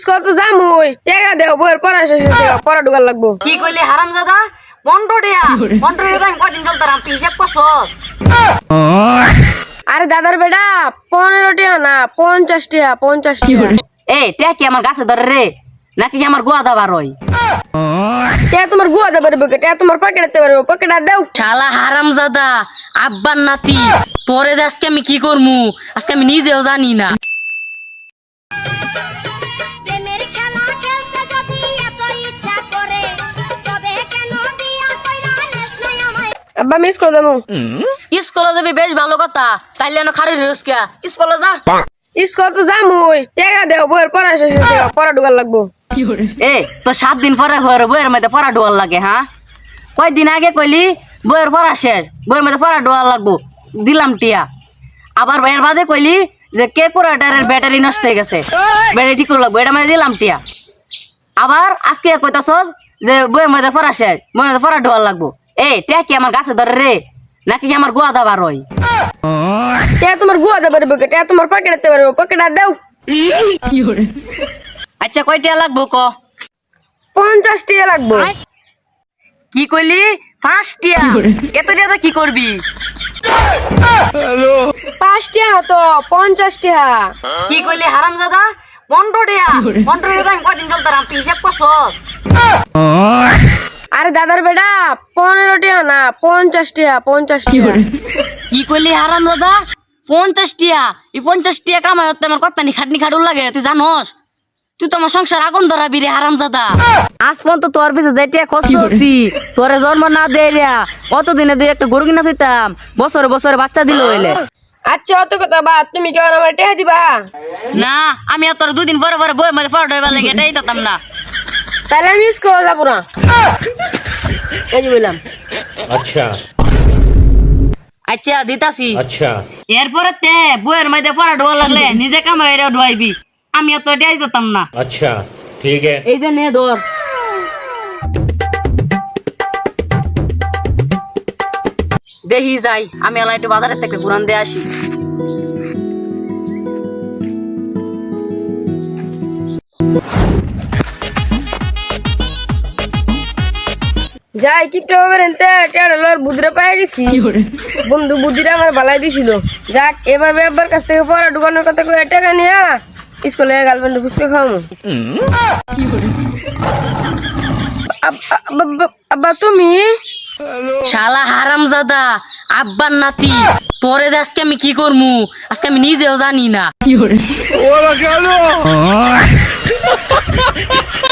School তো যামুই টেকা দেও বইয়ের পড়া শেষ হয়েছে পড়া ঢুকার লাগবো। কি কইলি হারাম জাদা মন্টু দিয়া মন্টু দিয়া আমি কদিন চলতাম তুই হিসাব করছস? আরে দাদার বেটা পনেরো টিয়া না পঞ্চাশ টিয়া পঞ্চাশ টিয়া। এ টিয়া কি আমার গাছে ধরে রে? নাকি কি আমার গোয়া দাবার রই টিয়া তোমার গুয়া দেবে পারবে টিয়া তোমার পকেট দিতে পারব পকেট দেও। শালা হারাম জাদা আব্বার নাতি তোরে আজকে আমি কি করমু? আজকে আমি নিজেও জানি না। আব্বা মিস করে দেবো। স্কুলে যাবি বেশ ভালো কথা। তাইলে না খারি রইস কে স্কুলে যা। স্কুল তো যামুই। টেকা দেও বইয়ের পড়া শেষ হয়েছে পড়া ঢুকার লাগবো। এ তো সাত দিন পরে হয়ে বইয়ের মধ্যে পড়া ডোয়ার লাগে হ্যাঁ? কয়দিন আগে কইলি বইয়ের পড়া শেষ বইয়ের মধ্যে পড়া ডোয়ার লাগবো। দিলাম টিয়া। আবার এর বাদে কইলি যে কে কোরাটারের ব্যাটারি নষ্ট হয়ে গেছে। ব্যাটারি ঠিক করে লাগবো এটা মধ্যে দিলাম টিয়া। আবার আজকে কইতাছস যে বইয়ের মধ্যে পড়া শেষ বইয়ের মধ্যে পড়া ডোয়ার লাগবো। এ টিয়া কি আমার গাছে ধরে রে? নাকি কি আমার গোয়া দাবার রই টিয়া তোমার গুয়া দেবে পারবে টিয়া তোমার পকেট পারব পকেট আর আচ্ছা কয় টিয়া লাগবো ক? পঞ্চাশ টিয়া লাগবো। কি কইলি? পাঁচ টিয়া। এত টিয়া কি করবি? পাঁচ টিয়া তো পঞ্চাশ টিয়া। কি কইলি হারাম দাদা মন্টু দিয়া মন্টু দিয়া আমি কদিন চলতাম? তুই হিসাব করছস? আরে দাদার বেটা পনেরো টিয়া না পঞ্চাশ টিয়া পঞ্চাশ টিয়া। কি কইলি হারাম দাদা? পঞ্চাশ টিয়া। এই পঞ্চাশ টিয়া কামাই হতে আমার কত্তানি খাটনি খাটুর লাগে তুই জানোস? তুই তো আমার সংসার আগুন ধরাবি রে হারাম দাদা। আজ পর্যন্ত তোর পিছে যে টিয়া খরচ করছি তোরে জন্ম না দে রিয়া অতদিনে দিয়ে একটা গরু কিনা থইতাম বছরে বছরে বাচ্চা দিল হইলে। আচ্ছা অত কথা বা তুমি কেমন আমার টিয়া দিবা? না আমি আর তোর দুদিন পরে পরে বই মধ্যে পড়া হইবার লাগে এটাই দিতাম না। তাহলে আমি স্কুল যাব না। আচ্ছা।, আচ্ছা। দিতাছি। আচ্ছা। তে বইয়ের মধ্যে পড়া ঢোয়া লাগলে নিজে কামাই রে ঢোয়াইবি তো দিতাম না। আচ্ছা ঠিক এই যে নে ধর। দেহি যাই আমি এলাই একটু বাজারের থেকে ঘুরান দিয়ে আসি। যাই কিপটা বাবার এনতে টিয়াটা লর বুদ্রে পাই গেছি। বন্ধু বুদ্ধিটা আমার বালাই দিছিল। যাক এভাবে আব্বার কাছ থেকে পড়া ঢুকানোর কথা কয়ে টাকা নিয়া স্কুলে গার্লফ্রেন্ড ফুচকে খাওয়ামু আব- আব- আব- আব্বা তুমি? শালা হারাম জাদা আব্বার নাতি তোরে যে আজকে আমি কি করমু? আজকে আমি নিজেও জানি না।